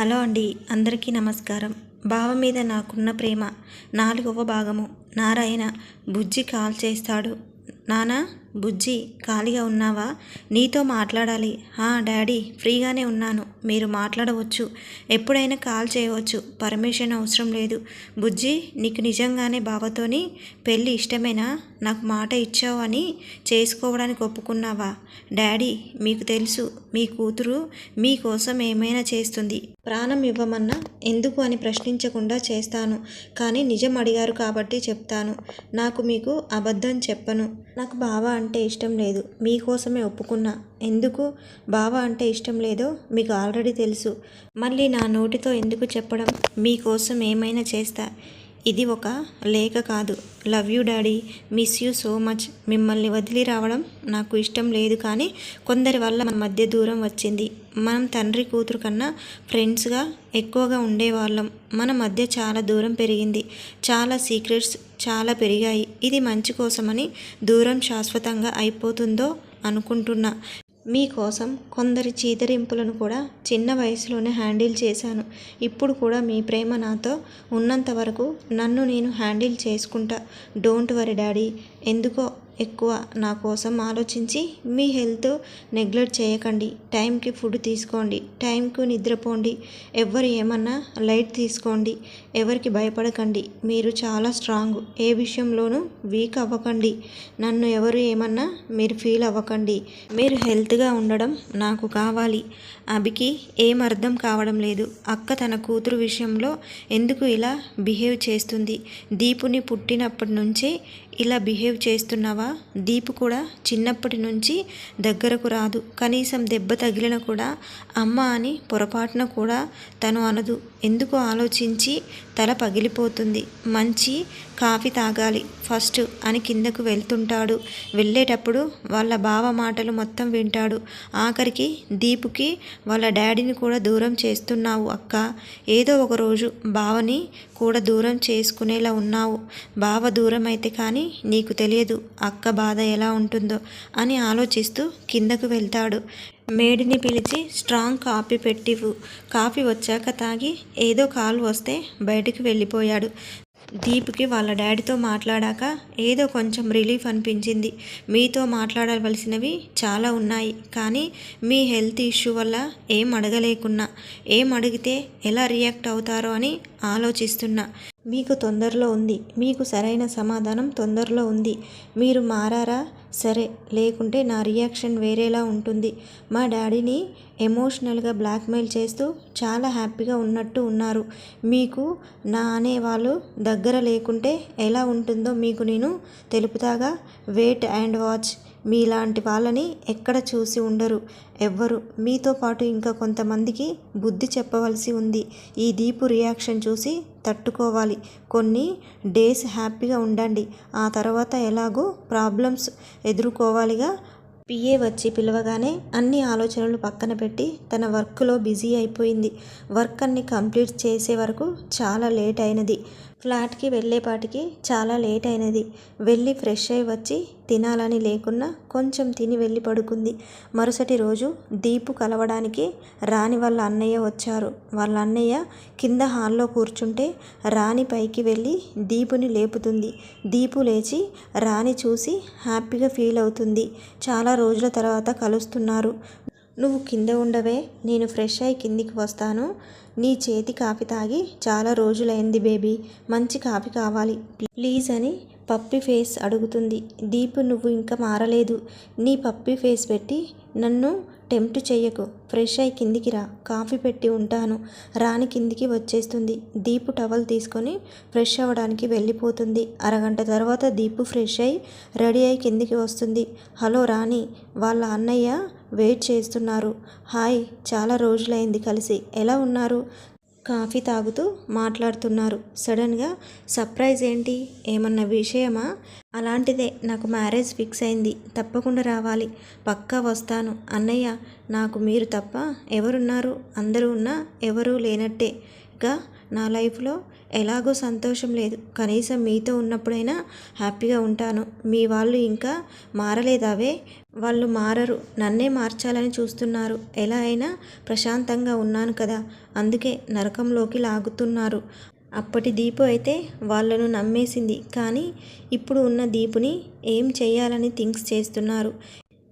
Hello అండి అందరికీ నమస్కారం. బావ మీద నాకున్న ప్రేమ నాలుగవ భాగము. నారాయణ బుజ్జి కాల్ చేస్తాడు. నానా? బుజ్జి ఖాళీగా ఉన్నావా? నీతో మాట్లాడాలి. హా డాడీ ఫ్రీగానే ఉన్నాను. మీరు మాట్లాడవచ్చు. ఎప్పుడైనా కాల్ చేయవచ్చు. పర్మిషన్ అవసరం లేదు. బుజ్జి నీకు నిజంగానే బావతోని పెళ్ళి ఇష్టమేనా? నాకు మాట ఇచ్చావు అని చేసుకోవడానికి ఒప్పుకున్నావా? డాడీ మీకు తెలుసు మీ కూతురు మీకోసం ఏమైనా చేస్తుంది. ప్రాణం ఇవ్వమన్నా ఎందుకు అని ప్రశ్నించకుండా చేస్తాను. కానీ నిజం అడిగారు కాబట్టి చెప్తాను. నాకు మీకు అబద్ధం చెప్పను. నాకు బావ అంటే ఇష్టం లేదు. మీకోసమే ఒప్పుకున్నా. ఎందుకు? బావ అంటే ఇష్టం లేదో మీకు ఆల్రెడీ తెలుసు. మళ్ళీ నా నోటితో ఎందుకు చెప్పడం? మీకోసం ఏమైనా చేస్తా. ఇది ఒక లేఖ కాదు. Love you daddy. Miss you so much. మిమ్మల్ని వదిలి రావడం నాకు ఇష్టం లేదు కానీ కొందరి వల్ల మన మధ్య దూరం వచ్చింది. మనం తండ్రి కూతురు కన్నా ఫ్రెండ్స్గా ఎక్కువగా ఉండేవాళ్ళం. మన మధ్య చాలా దూరం పెరిగింది. చాలా సీక్రెట్స్ చాలా పెరిగాయి. ఇది మంచి కోసమని దూరం శాశ్వతంగా అయిపోతుందో అనుకుంటున్నా. మీకోసం కొందరి చీదరింపులను కూడా చిన్న వయసులోనే హ్యాండిల్ చేశాను. ఇప్పుడు కూడా మీ ప్రేమ నాతో ఉన్నంత వరకు నన్ను నేను హ్యాండిల్ చేసుకుంటా. Don't worry daddy. ఎందుకో ఎక్కువ నా కోసం ఆలోచించి మీ హెల్త్ నెగ్లెక్ట్ చేయకండి. టైంకి ఫుడ్ తీసుకోండి. టైంకు నిద్రపోండి. ఎవరు ఏమన్నా లైట్ తీసుకోండి. ఎవరికి భయపడకండి. మీరు చాలా స్ట్రాంగ్. ఏ విషయంలోనూ వీక్ అవ్వకండి. నన్ను ఎవరు ఏమన్నా మీరు ఫీల్ అవ్వకండి. మీరు హెల్త్గా ఉండడం నాకు కావాలి. అభికి ఏం అర్థం కావడం లేదు. అక్క తన కూతురు విషయంలో ఎందుకు ఇలా బిహేవ్ చేస్తుంది? దీపుని పుట్టినప్పటి నుంచే ఇలా బిహేవ్ చేస్తున్నావా? దీపు కూడా చిన్నప్పటి నుంచి దగ్గరకు రాదు. కనీసం దెబ్బ తగిలిన కూడా అమ్మ అని పొరపాటున కూడా తను అనదు. ఎందుకు ఆలోచించి తల పగిలిపోతుంది. మంచి కాఫీ తాగాలి ఫస్ట్ అని కిందకు వెళ్తుంటాడు. వెళ్ళేటప్పుడు వాళ్ళ బావ మాటలు మొత్తం వింటాడు. ఆఖరికి దీపుకి వాళ్ళ డాడీని కూడా దూరం చేస్తున్నావు అక్క. ఏదో ఒక రోజు బావని కూడా దూరం చేసుకునేలా ఉన్నావు. బావ దూరం అయితే కానీ నీకు తెలియదు అక్క బాధ ఎలా ఉంటుందో అని ఆలోచిస్తూ కిందకు వెళ్తాడు. మేడిని పిలిచి స్ట్రాంగ్ కాఫీ పెట్టివు కాఫీ వచ్చాక తాగి ఏదో కాల్ వస్తే బయటికి వెళ్ళిపోయాడు. దీప్కి వాళ్ళ డాడీతో మాట్లాడాక ఏదో కొంచెం రిలీఫ్ అనిపించింది. మీతో మాట్లాడవలసినవి చాలా ఉన్నాయి కానీ మీ హెల్త్ ఇష్యూ వల్ల ఏం అడగలేకున్నా. ఏం అడిగితే ఎలా రియాక్ట్ అవుతారో అని ఆలోచిస్తున్నా. మీకు తొందరలో ఉంది. మీకు సరైన సమాధానం తొందరలో ఉంది. మీరు మారారా? సరే. లేకుంటే నా రియాక్షన్ వేరేలా ఉంటుంది. మా డాడీని ఎమోషనల్గా బ్లాక్మెయిల్ చేస్తూ చాలా హ్యాపీగా ఉన్నట్టు ఉన్నారు. మీకు నా అనేవాళ్ళు దగ్గర లేకుంటే ఎలా ఉంటుందో మీకు నేను తెలుపుతాగా? Wait and watch. మీలాంటి వాళ్ళని ఎక్కడ చూసి ఉండరు. ఎవ్వరు. మీతో పాటు ఇంకా కొంతమందికి బుద్ధి చెప్పవలసి ఉంది. ఈ దీపు రియాక్షన్ చూసి తట్టుకోవాలి. కొన్ని డేస్ హ్యాపీగా ఉండండి. ఆ తర్వాత ఎలాగో ప్రాబ్లమ్స్ ఎదుర్కోవాలిగా. పిఏ వచ్చి పిలవగానే అన్ని ఆలోచనలు పక్కన పెట్టి తన వర్క్లో బిజీ అయిపోయింది. వర్క్ అన్ని కంప్లీట్ చేసే వరకు చాలా లేట్ అయినది. ఫ్లాట్కి వెళ్ళేపాటికి చాలా లేట్ అయినది. వెళ్ళి ఫ్రెష్ అయి వచ్చి తినాలని లేకున్నా కొంచెం తిని వెళ్ళి పడుకుంది. మరుసటి రోజు దీపు కలవడానికి రాణి వాళ్ళ అన్నయ్య వచ్చారు. వాళ్ళ అన్నయ్య కింద హాల్లో కూర్చుంటే రాణి పైకి వెళ్ళి దీపుని లేపుతుంది. దీపు లేచి రాణి చూసి హ్యాపీగా ఫీల్ అవుతుంది. చాలా రోజుల తర్వాత కలుస్తున్నారు. నువ్వు కింద ఉండవే నేను ఫ్రెష్ అయి కిందికి వస్తాను. నీ చేతి కాఫీ తాగి చాలా రోజులైంది బేబీ మంచి కాఫీ కావాలి. ప్లీజ్ అని పప్పి ఫేస్ అడుగుతుంది. దీపు నువ్వు ఇంకా మారలేదు. నీ పప్పి ఫేస్ పెట్టి నన్ను టెంప్ట్ చెయ్యకు. ఫ్రెష్ అయి కిందికి రా. కాఫీ పెట్టి ఉంటాను. రాణి కిందికి వచ్చేస్తుంది. దీపు టవల్ తీసుకొని ఫ్రెష్ అవ్వడానికి వెళ్ళిపోతుంది. అరగంట తర్వాత దీపు ఫ్రెష్ అయి రెడీ అయి కిందికి వస్తుంది. హలో రాణి వాళ్ళ అన్నయ్య వెయిట్ చేస్తున్నారు. హాయ్ చాలా రోజులైంది కలిసి. ఎలా ఉన్నారు? కాఫీ తాగుతూ మాట్లాడుతున్నారు. సడన్గా సర్ప్రైజ్ ఏంటి? ఏమన్నా విషయమా? అలాంటిదే నాకు మ్యారేజ్ ఫిక్స్ అయింది. తప్పకుండా రావాలి. పక్కా వస్తాను. అన్నయ్య నాకు మీరు తప్ప ఎవరున్నారు? అందరూ ఉన్నా ఎవరూ లేనట్టే. నా లైఫ్లో ఎలాగో సంతోషం లేదు. కనీసం మీతో ఉన్నప్పుడైనా హ్యాపీగా ఉంటాను. మీ వాళ్ళు ఇంకా మారలేదావే? వాళ్ళు మారరు. నన్నే మార్చాలని చూస్తున్నారు. ఎలా అయినా ప్రశాంతంగా ఉన్నాను కదా. అందుకే నరకంలోకి లాగుతున్నారు. అప్పటి దీపు అయితే వాళ్ళను నమ్మేసింది. కానీ ఇప్పుడు ఉన్న దీపుని ఏం చేయాలని థింక్స్ చేస్తున్నారు.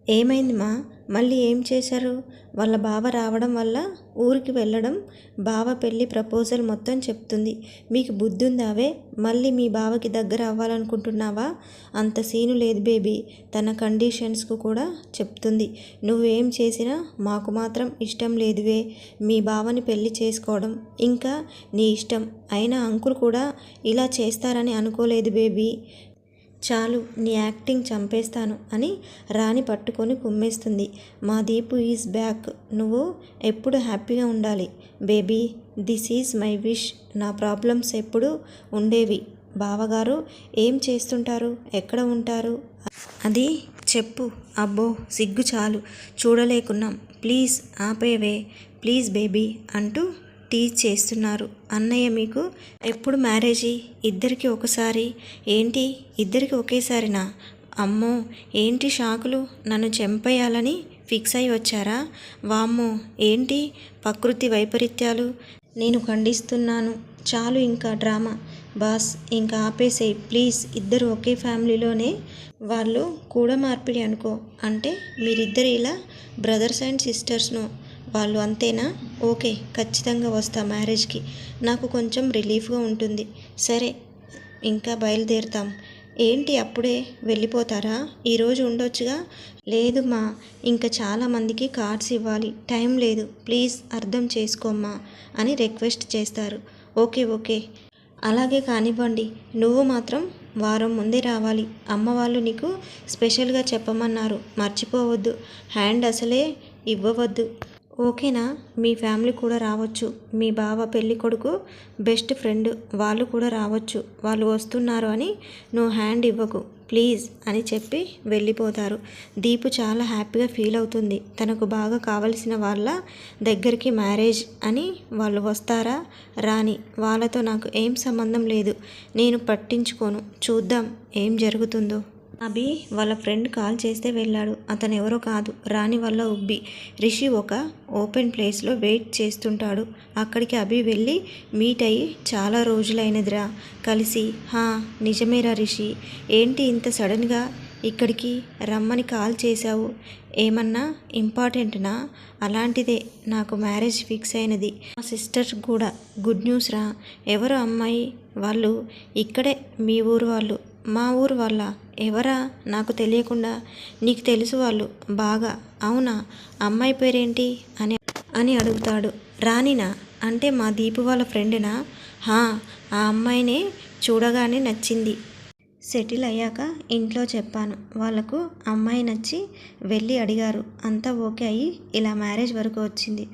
ఏమైంది మా? మళ్ళీ ఏం చేశారు? వాళ్ళ బావ రావడం వల్ల ఊరికి వెళ్ళడం బావ పెళ్ళి ప్రపోజల్ మొత్తం చెప్తుంది. మీకు బుద్ధి ఉందావే మళ్ళీ మీ బావకి దగ్గర అవ్వాలనుకుంటున్నావా? అంత సీను లేదు బేబీ. తన కండిషన్స్కు కూడా చెప్తుంది. నువ్వేం చేసినా మాకు మాత్రం ఇష్టం లేదువే. మీ బావని పెళ్ళి చేసుకోవడం ఇంకా నీ ఇష్టం. అయినా అంకుల్ కూడా ఇలా చేస్తారని అనుకోలేదు బేబీ. చాలు నీ యాక్టింగ్ చంపేస్తాను అని రాణి పట్టుకొని కుమ్మేస్తుంది. మా దీపు ఈజ్ బ్యాక్. నువ్వు ఎప్పుడు హ్యాపీగా ఉండాలి. Baby this is my wish. నా ప్రాబ్లమ్స్ ఎప్పుడు ఉండేవి. బావగారు ఏం చేస్తుంటారు? ఎక్కడ ఉంటారు? అది చెప్పు. అబ్బో సిగ్గు చాలు. చూడలేకున్నాం. ప్లీజ్ ఆపేవే. ప్లీజ్ బేబీ అంటూ టీచ్ చేస్తున్నారు. అన్నయ్య మీకు ఎప్పుడు మ్యారేజీ? ఇద్దరికి ఒకసారి. ఏంటి? ఇద్దరికి ఒకేసారినా? అమ్మో ఏంటి షాకులు? నన్ను చంపేయాలని ఫిక్స్ అయి వచ్చారా? వామ్మో ఏంటి? ప్రకృతి వైపరీత్యాలు. నేను ఖండిస్తున్నాను. చాలు ఇంకా డ్రామా. బాస్ ఇంకా ఆపేసేయి. ప్లీజ్ ఇద్దరు ఒకే ఫ్యామిలీలోనే వాళ్ళు కూడా మార్పిడి అనుకో. అంటే మీరిద్దరు ఇలా బ్రదర్స్ అండ్ సిస్టర్స్ను. వాళ్ళు అంతేనా? ఓకే ఖచ్చితంగా వస్తా మ్యారేజ్కి. నాకు కొంచెం రిలీఫ్గా ఉంటుంది. సరే ఇంకా బయలుదేరుతాం. ఏంటి అప్పుడే వెళ్ళిపోతారా? ఈరోజు ఉండొచ్చుగా? లేదు మా ఇంకా చాలామందికి కార్డ్స్ ఇవ్వాలి. టైం లేదు. ప్లీజ్ అర్థం చేసుకోమ్మా అని రిక్వెస్ట్ చేస్తారు. Okay okay. అలాగే కానివ్వండి. నువ్వు మాత్రం వారం ముందే రావాలి. అమ్మ వాళ్ళు నీకు స్పెషల్గా చెప్పమన్నారు. మర్చిపోవద్దు. హ్యాండ్ అసలే ఇవ్వవద్దు. ఓకేనా? మీ ఫ్యామిలీ కూడా రావచ్చు. మీ బావ పెళ్ళి కొడుకు బెస్ట్ ఫ్రెండ్ వాళ్ళు కూడా రావచ్చు. వాళ్ళు వస్తున్నారు అని నువ్వు హ్యాండ్ ఇవ్వకు. ప్లీజ్ అని చెప్పి వెళ్ళిపోతారు. దీపు చాలా హ్యాపీగా ఫీల్ అవుతుంది. తనకు బాగా కావలసిన వాళ్ళ దగ్గరికి మ్యారేజ్ అని వాళ్ళు వస్తారా? రాని వాళ్ళతో నాకు ఏం సంబంధం లేదు. నేను పట్టించుకోను. చూద్దాం ఏం జరుగుతుందో. అభి వాళ్ళ ఫ్రెండ్ కాల్ చేస్తే వెళ్ళాడు. అతను ఎవరో కాదు. రాణి వల్ల ఉబ్బి. రిషి ఒక ఓపెన్ ప్లేస్లో వెయిట్ చేస్తుంటాడు. అక్కడికి అభి వెళ్ళి మీట్ అయ్యి చాలా రోజులైనదిరా. కలిసి హా నిజమేరా రిషి. ఏంటి ఇంత సడన్గా ఇక్కడికి రమ్మని కాల్ చేశావు? ఏమన్నా ఇంపార్టెంట్నా? అలాంటిదే. నాకు మ్యారేజ్ ఫిక్స్ అయినది. మా సిస్టర్ కూడా. గుడ్ న్యూస్ రా. ఎవరు అమ్మాయి వాళ్ళు ఇక్కడే మీ ఊరు వాళ్ళు. మా ఊరు వాళ్ళ ఎవరా? నాకు తెలియకుండా నీకు తెలుసు వాళ్ళు. బాగా. అవునా? అమ్మాయి పేరేంటి? అని అని అడుగుతాడు. రానినా అంటే మా దీపు వాళ్ళ ఫ్రెండ్నా? హా ఆ అమ్మాయినే చూడగానే నచ్చింది. సెటిల్ అయ్యాక ఇంట్లో చెప్పాను. వాళ్ళకు అమ్మాయి నచ్చి వెళ్ళి అడిగారు. అంతా ఓకే అయ్యి ఇలా మ్యారేజ్ వరకు వచ్చింది.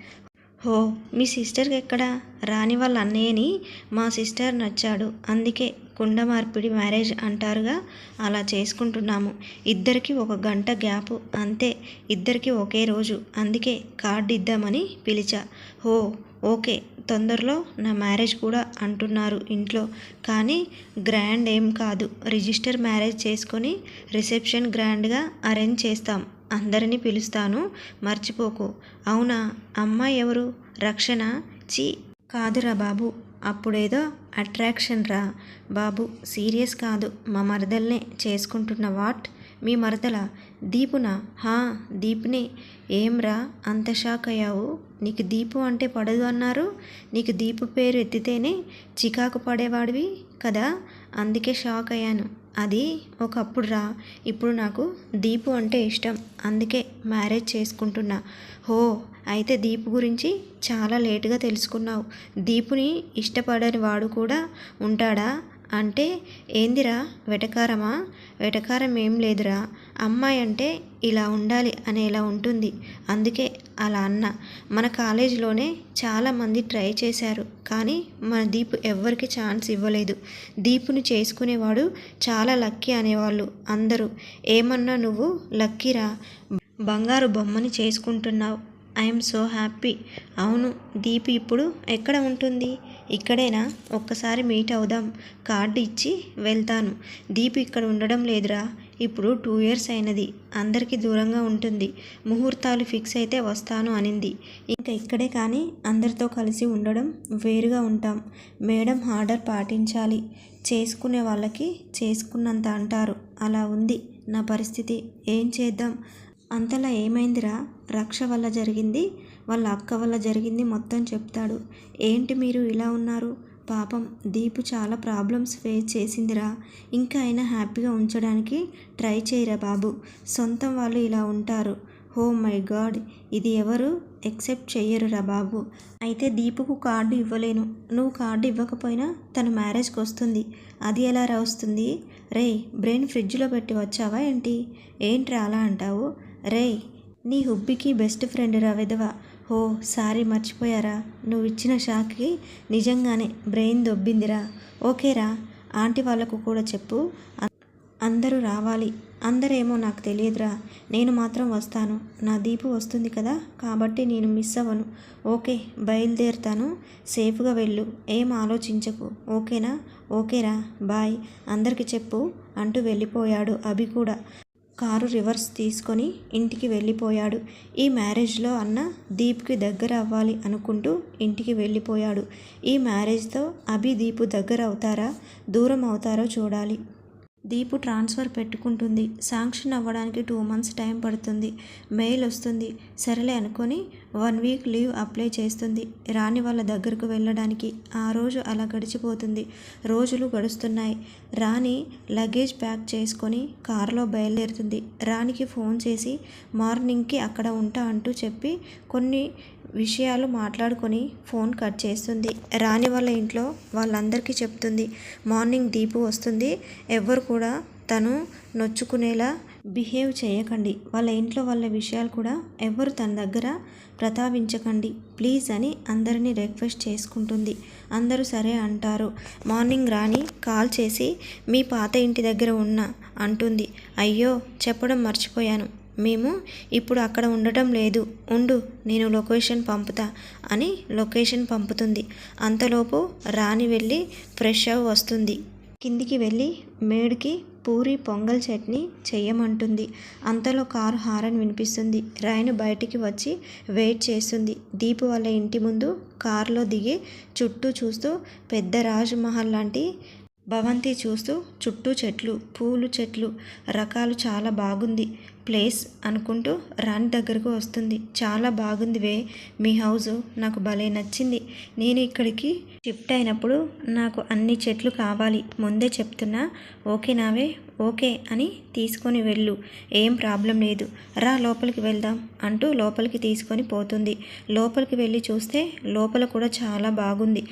హో మీ సిస్టర్కి ఎక్కడా? రాని వాళ్ళ అన్నయ్యని మా సిస్టర్ నచ్చాడు. అందుకే కుండ మార్పిడి మ్యారేజ్ అంటారుగా అలా చేసుకుంటున్నాము. ఇద్దరికి ఒక గంట గ్యాప్ అంతే. ఇద్దరికి ఒకే రోజు అందుకే కార్డు ఇద్దామని పిలిచా. హో ఓకే. తొందరలో నా మ్యారేజ్ కూడా అంటున్నారు ఇంట్లో. కానీ గ్రాండ్ ఏం కాదు. రిజిస్టర్ మ్యారేజ్ చేసుకొని రిసెప్షన్ గ్రాండ్గా అరేంజ్ చేస్తాం. అందరినీ పిలుస్తాను. మర్చిపోకు. అవునా? అమ్మాయి ఎవరు? రక్షణ? చీ కాదురా బాబు. అప్పుడేదో అట్రాక్షన్ రా. బాబు సీరియస్ కాదు. మా మరదల్నే చేసుకుంటున్న వాట్? మీ మరదల? దీపునా? హా దీపునే. ఏంరా అంత షాక్ అయ్యావు? నీకు దీపు అంటే పడదు అన్నారు. నీకు దీపు పేరు ఎత్తితేనే చికాకు పడేవాడివి కదా? అందుకే షాక్ అయ్యాను. అది ఒకప్పుడు రా. ఇప్పుడు నాకు దీపు అంటే ఇష్టం. అందుకే మ్యారేజ్ చేసుకుంటున్నా. హో అయితే దీపు గురించి చాలా లేటుగా తెలుసుకున్నావు. దీపుని ఇష్టపడని వాడు కూడా ఉంటాడా? అంటే ఏందిరా? వెటకారమా? వెటకారం ఏం లేదురా. అమ్మాయి అంటే ఇలా ఉండాలి అనేలా ఉంటుంది. అందుకే అలా అన్న. మన కాలేజీలోనే చాలామంది ట్రై చేశారు. కానీ మన దీపు ఎవ్వరికి ఛాన్స్ ఇవ్వలేదు. దీపుని చేసుకునేవాడు చాలా లక్కీ అనేవాళ్ళు అందరూ. ఏమన్నా నువ్వు లక్కీరా? బంగారు బొమ్మని చేసుకుంటున్నావు. I'm so happy. అవును దీపు ఇప్పుడు ఎక్కడ ఉంటుంది? ఇక్కడేనా? ఒక్కసారి మీట్ అవుదాం. కార్డు ఇచ్చి వెళ్తాను. దీపు ఇక్కడ ఉండడం లేదురా. ఇప్పుడు టూ ఇయర్స్ అయినది. అందరికీ దూరంగా ఉంటుంది. ముహూర్తాలు ఫిక్స్ అయితే వస్తాను అనింది. ఇంకా ఇక్కడే కానీ అందరితో కలిసి ఉండడం వేరుగా ఉంటాం. మేడం ఆర్డర్ పాటించాలి. చేసుకునే వాళ్ళకి చేసుకున్నంత అంటారు. అలా ఉంది నా పరిస్థితి. ఏం చేద్దాం? అంతలా ఏమైందిరా? రక్ష వల్ల జరిగింది వాళ్ళ అక్క వల్ల జరిగింది మొత్తం చెప్తాడు. ఏంటి మీరు ఇలా ఉన్నారు? పాపం దీపు చాలా ప్రాబ్లమ్స్ ఫేస్ చేసిందిరా. ఇంకా అయినా హ్యాపీగా ఉంచడానికి ట్రై చేయరా బాబు? సొంతం వాళ్ళు ఇలా ఉంటారు. హో మై గాడ్ ఇది ఎవరు? ఎక్సెప్ట్ చెయ్యరురా బాబు. అయితే దీపుకు కార్డు ఇవ్వలేను. నువ్వు కార్డు ఇవ్వకపోయినా తన మ్యారేజ్కి వస్తుంది. అది ఎలా రా వస్తుంది? రే బ్రెయిన్ ఫ్రిడ్జ్లో పెట్టి వచ్చావా ఏంటి? ఏంట్రా అలా అంటావు? రే నీ హుబ్బీకి బెస్ట్ ఫ్రెండ్ రా విధవ హో సారీ మర్చిపోయారా. నువ్వు ఇచ్చిన షాక్కి నిజంగానే బ్రెయిన్ దొబ్బిందిరా. ఓకేరా ఆంటీ వాళ్ళకు కూడా చెప్పు. అందరూ రావాలి. అందరేమో నాకు తెలియదురా. నేను మాత్రం వస్తాను. నా దీపు వస్తుంది కదా కాబట్టి నేను మిస్ అవ్వను. ఓకే బయలుదేరుతాను. సేఫ్గా వెళ్ళు. ఏం ఆలోచించకు. ఓకేనా? ఓకేరా బాయ్. అందరికి చెప్పు అంటూ వెళ్ళిపోయాడు అభి కూడా. కారు రివర్స్ తీసుకొని ఇంటికి వెళ్ళిపోయాడు. ఈ మ్యారేజ్లో అన్న దీప్కి దగ్గర అవ్వాలి అనుకుంటూ ఇంటికి వెళ్ళిపోయాడు. ఈ మ్యారేజ్తో అభి దీపు దగ్గర అవుతారా? దూరం అవుతారో చూడాలి. దీపు ట్రాన్స్ఫర్ పెట్టుకుంటుంది. శాంక్షన్ అవ్వడానికి టూ మంత్స్ టైం పడుతుంది. మెయిల్ వస్తుంది. సరేలే అనుకొని వన్ వీక్ లీవ్ అప్లై చేస్తుంది. రాని వాళ్ళ దగ్గరకు వెళ్ళడానికి. ఆ రోజు అలా గడిచిపోతుంది. రోజులు గడుస్తున్నాయి. రాణి లగేజ్ ప్యాక్ చేసుకొని కారులో బయలుదేరుతుంది. రాణికి ఫోన్ చేసి మార్నింగ్కి అక్కడ ఉంటా అంటూ చెప్పి కొన్ని విషయాలు మాట్లాడుకొని ఫోన్ కట్ చేస్తుంది. రాని వాళ్ళ ఇంట్లో వాళ్ళందరికీ చెప్తుంది మార్నింగ్ దీపు వస్తుంది. ఎవ్వరు కూడా తను నొచ్చుకునేలా బిహేవ్ చేయకండి. వాళ్ళ ఇంట్లో వాళ్ళ విషయాలు కూడా ఎవ్వరు తన దగ్గర ప్రతావించకండి. ప్లీజ్ అని అందరినీ రిక్వెస్ట్ చేసుకుంటుంది. అందరూ సరే అంటారు. మార్నింగ్ రాణి కాల్ చేసి మీ పాత ఇంటి దగ్గర ఉన్నా అంటుంది. అయ్యో చెప్పడం మర్చిపోయాను. మేము ఇప్పుడు అక్కడ ఉండటం లేదు. ఉండు నేను లొకేషన్ పంపుతా అని లొకేషన్ పంపుతుంది. అంతలోపు రాణి వెళ్ళి ఫ్రెష్ అవ్ వస్తుంది. కిందికి వెళ్ళి మేడ్కి పూరి పొంగల్ చట్నీ చెయ్యమంటుంది. అంతలో కారు హారన్ వినిపిస్తుంది. రైను బయటికి వచ్చి వెయిట్ చేస్తుంది. దీపు వాళ్ళ ఇంటి ముందు కారులో దిగి చుట్టూ చూస్తూ పెద్ద రాజ్మహల్ లాంటి భవంతి చూస్తూ చుట్టూ చెట్లు పూలు చెట్లు రకాలు చాలా బాగుంది. ప్లేస్ అనుకుంటూ రాణి దగ్గరకు వస్తుంది. చాలా బాగుంది వే మీ హౌస్ నాకు భలే నచ్చింది. నేను ఇక్కడికి షిఫ్ట్ అయినప్పుడు నాకు అన్ని చెట్లు కావాలి. ముందే చెప్తున్నా ఓకే నావే ఓకే అని తీసుకొని వెళ్ళు. ఏం ప్రాబ్లం లేదు. రా లోపలికి వెళ్దాం అంటూ లోపలికి తీసుకొని పోతుంది. లోపలికి వెళ్ళి చూస్తే లోపల కూడా చాలా బాగుంది.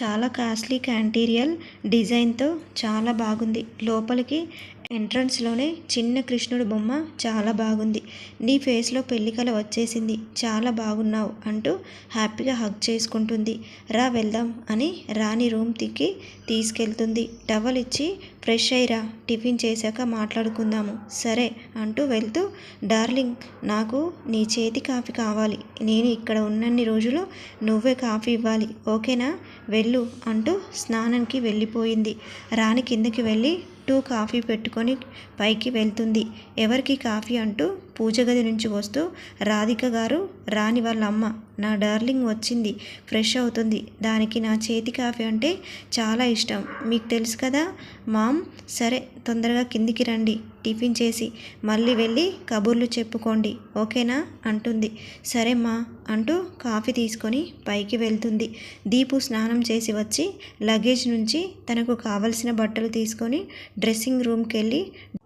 చాలా కాస్ట్లీ క్యాంటీరియల్ డిజైన్తో చాలా బాగుంది. లోపలికి ఎంట్రన్స్లోనే చిన్న కృష్ణుడు బొమ్మ చాలా బాగుంది. నీ ఫేస్లో పెళ్ళికల వచ్చేసింది. చాలా బాగున్నావు అంటూ హ్యాపీగా హగ్ చేసుకుంటుంది. రా వెళ్దాం అని రాణి రూమ్ తిక్కి తీసుకెళ్తుంది. టవల్ ఇచ్చి ఫ్రెష్ అయ్యిరా టిఫిన్ చేశాక మాట్లాడుకుందాము. సరే అంటూ వెళ్తూ డార్లింగ్ నాకు నీ చేతి కాఫీ కావాలి. నేను ఇక్కడ ఉన్నన్ని రోజులు నువ్వే కాఫీ ఇవ్వాలి. ఓకేనా? వెళ్ళు అంటూ స్నానానికి వెళ్ళిపోయింది. రాణి కిందకి వెళ్ళి టూ కాఫీ పెట్టుకొని పైకి వెళ్తుంది. ఎవరికి కాఫీ అంటూ పూజ గది నుంచి వస్తూ రాధిక గారు రాని వాళ్ళ అమ్మ నా డార్లింగ్ వచ్చింది ఫ్రెష్ అవుతుంది. దానికి నా చేతి కాఫీ అంటే చాలా ఇష్టం. మీకు తెలుసు కదా మామ్ సరే తొందరగా కిందికి రండి టిఫిన్ చేసి మళ్ళీ వెళ్ళి కబుర్లు చెప్పుకోండి ఓకేనా? అంటుంది. సరే మా అంటూ కాఫీ తీసుకొని పైకి వెళ్తుంది. దీపు స్నానం చేసి వచ్చి లగేజ్ నుంచి తనకు కావలసిన బట్టలు తీసుకొని డ్రెస్సింగ్ రూమ్కి వెళ్ళి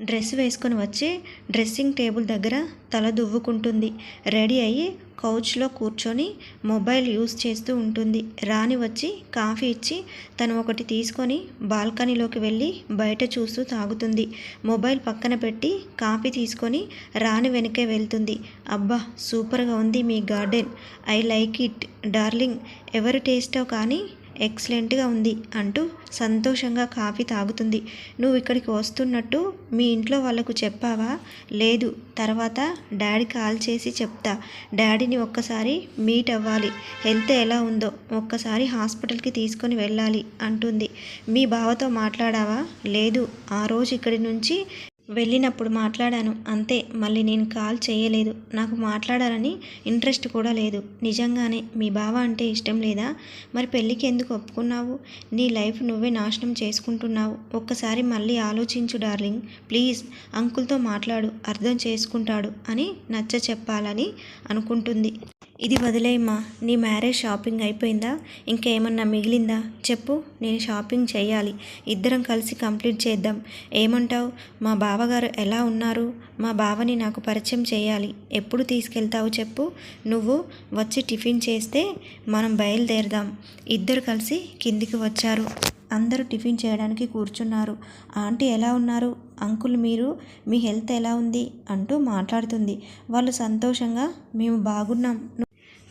డ్రెస్ వేసుకొని వచ్చి డ్రెస్సింగ్ టేబుల్ దగ్గర తల దువ్వుకుంటుంది. రెడీ అయ్యి కౌచ్లో కూర్చొని మొబైల్ యూస్ చేస్తూ ఉంటుంది. రాణి వచ్చి కాఫీ ఇచ్చి తను ఒకటి తీసుకొని బాల్కనీలోకి వెళ్ళి బయట చూస్తూ తాగుతుంది. మొబైల్ పక్కన పెట్టి కాఫీ తీసుకొని రాణి వెనకే వెళ్తుంది. అబ్బా సూపర్గా ఉంది మీ garden. I like it. Darling ఎవరు టేస్టో కానీ ఎక్సలెంట్గా ఉంది అంటూ సంతోషంగా కాఫీ తాగుతుంది. నువ్వు ఇక్కడికి వస్తున్నట్టు మీ ఇంట్లో వాళ్ళకు చెప్పావా? లేదు. తర్వాత డాడీ కాల్ చేసి చెప్తా. డాడీని ఒక్కసారి మీట్ అవ్వాలి. హెల్త్ ఎలా ఉందో ఒక్కసారి హాస్పిటల్కి తీసుకొని వెళ్ళాలి అంటుంది. మీ బావతో మాట్లాడావా? లేదు. ఆ రోజు ఇక్కడి నుంచి వెళ్ళినప్పుడు మాట్లాడాను. అంతే మళ్ళీ నేను కాల్ చేయలేదు. నాకు మాట్లాడాలని ఇంట్రెస్ట్ కూడా లేదు. నిజంగానే మీ బావ అంటే ఇష్టం లేదా? మరి పెళ్ళికి ఎందుకు ఒప్పుకున్నావు? నీ లైఫ్ నువ్వే నాశనం చేసుకుంటున్నావు. ఒక్కసారి మళ్ళీ ఆలోచించు డార్లింగ్. ప్లీజ్ అంకుల్తో మాట్లాడు. అర్థం చేసుకుంటాడు అని నచ్చ చెప్పాలని అనుకుంటుంది. ఇది వదిలేయమ్మా నీ మ్యారేజ్ షాపింగ్ అయిపోయిందా? ఇంకేమన్నా మిగిలిందా? చెప్పు నేను షాపింగ్ చేయాలి. ఇద్దరం కలిసి కంప్లీట్ చేద్దాం. ఏమంటావు? మా బావగారు ఎలా ఉన్నారు? మా బావని నాకు పరిచయం చేయాలి. ఎప్పుడు తీసుకెళ్తావు చెప్పు. నువ్వు వచ్చి టిఫిన్ చేస్తే మనం బయలుదేరదాం. ఇద్దరు కలిసి కిందికి వచ్చారు. అందరూ టిఫిన్ చేయడానికి కూర్చున్నారు. ఆంటీ ఎలా ఉన్నారు? అంకుల్ మీరు మీ హెల్త్ ఎలా ఉంది? అంటూ మాట్లాడుతుంది. వాళ్ళు సంతోషంగా మేము బాగున్నాం.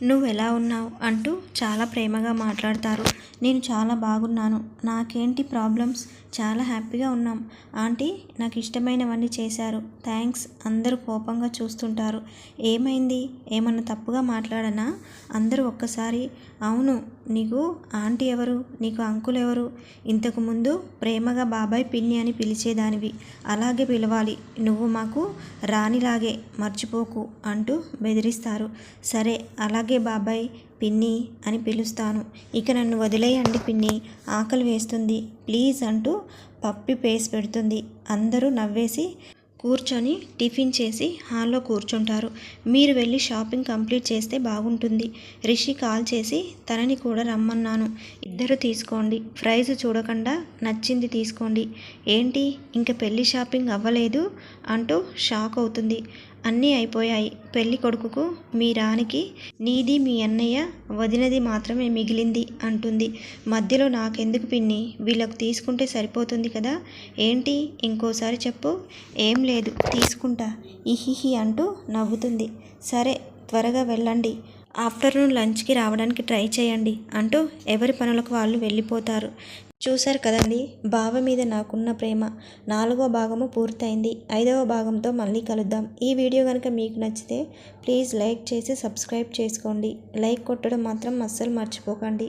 నువ్వు ఎలా ఉన్నావు? అంటూ చాలా ప్రేమగా మాట్లాడతారు. నేను చాలా బాగున్నాను. నాకేంటి ప్రాబ్లమ్స్? చాలా హ్యాపీగా ఉన్నాం. ఆంటీ నాకు ఇష్టమైనవన్నీ చేశారు. థ్యాంక్స్. అందరూ కోపంగా చూస్తుంటారు. ఏమైంది? ఏమన్నా తప్పుగా మాట్లాడనా? అందరూ ఒక్కసారి అవును నీకు ఆంటీ ఎవరు? నీకు అంకుల్ ఎవరు? ఇంతకుముందు ప్రేమగా బాబాయ్ పిన్ని అని పిలిచేదానివి. అలాగే పిలవాలి. నువ్వు మాకు రానిలాగే మర్చిపోకు అంటూ బెదిరిస్తారు. సరే అలాగే బాబాయ్ పిన్ని అని పిలుస్తాను. ఇక నన్ను వదిలేయండి పిన్ని ఆకలి వేస్తుంది. ప్లీజ్ అంటూ పప్పి పేసి పెడుతుంది. అందరూ నవ్వేసి కూర్చొని టిఫిన్ చేసి హాల్లో కూర్చుంటారు. మీరు వెళ్ళి షాపింగ్ కంప్లీట్ చేస్తే బాగుంటుంది. రిషి కాల్ చేసి తనని కూడా రమ్మన్నాను. ఇద్దరు తీసుకోండి. ప్రైజ్ చూడకుండా నచ్చింది తీసుకోండి. ఏంటి ఇంకా పెళ్ళి షాపింగ్ అవ్వలేదు? అంటూ షాక్ అవుతుంది. అన్నీ అయిపోయాయి. పెళ్ళి కొడుకుకు మీ రానికి నీది మీ అన్నయ్య వదినది మాత్రమే మిగిలింది అంటుంది. మధ్యలో నాకెందుకు పిన్ని? వీళ్ళకు తీసుకుంటే సరిపోతుంది కదా? ఏంటి? ఇంకోసారి చెప్పు. ఏం లేదు తీసుకుంటా. ఇహిహి అంటూ నవ్వుతుంది. సరే త్వరగా వెళ్ళండి. ఆఫ్టర్నూన్ లంచ్కి రావడానికి ట్రై చేయండి అంటూ ఎవరి పనులకు వాళ్ళు వెళ్ళిపోతారు. చూశారు కదండి బావ మీద నాకున్న ప్రేమ. నాలుగో భాగము పూర్తయింది. ఐదవ భాగంతో మళ్ళీ కలుద్దాం. ఈ వీడియో కనుక మీకు నచ్చితే ప్లీజ్ లైక్ చేసి సబ్స్క్రైబ్ చేసుకోండి. లైక్ కొట్టడం మాత్రం అస్సలు మర్చిపోకండి.